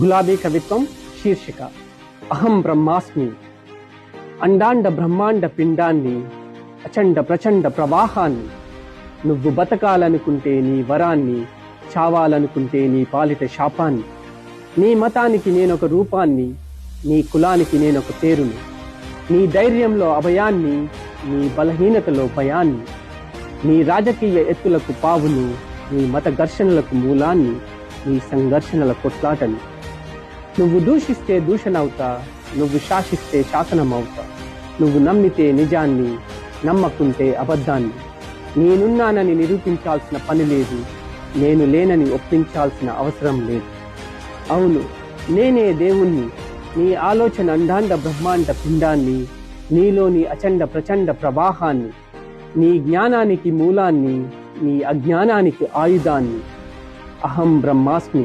గులాబీ కవిత్వం శీర్షిక. అహం బ్రహ్మాస్మి. అండాండ బ్రహ్మాండ పిండాన్ని అచండ ప్రచండ ప్రవాహాన్ని నువ్వు బతకాలనుకుంటే నీ వరాన్ని చావాలనుకుంటే నీ పాలిట శాపాన్ని నీ మతానికి నేనొక రూపాన్ని నీ కులానికి నేనొక పేరుని నీ ధైర్యంలో అభయాన్ని నీ బలహీనతలో భయాన్ని నీ రాజకీయ ఎత్తులకు పావును నీ మత ఘర్షణలకు మూలాన్ని నీ సంఘర్షణల కొట్లాటని నువ్వు దూషిస్తే దూషణవుతా నువ్వు శాసిస్తే శాసనమవుతా. నువ్వు నమ్మితే నిజాన్ని నమ్మకుంటే అబద్ధాన్ని. నేనున్నానని నిరూపించాల్సిన పని లేదు నేను లేనని ఒప్పించాల్సిన అవసరం లేదు. అవును నేనే దేవుణ్ణి నీ ఆలోచన అండాండ బ్రహ్మాండ పిండాన్ని నీలోని అచండ ప్రచండ ప్రవాహాన్ని నీ జ్ఞానానికి మూలాన్ని నీ అజ్ఞానానికి ఆయుధాన్ని. అహం బ్రహ్మాస్మి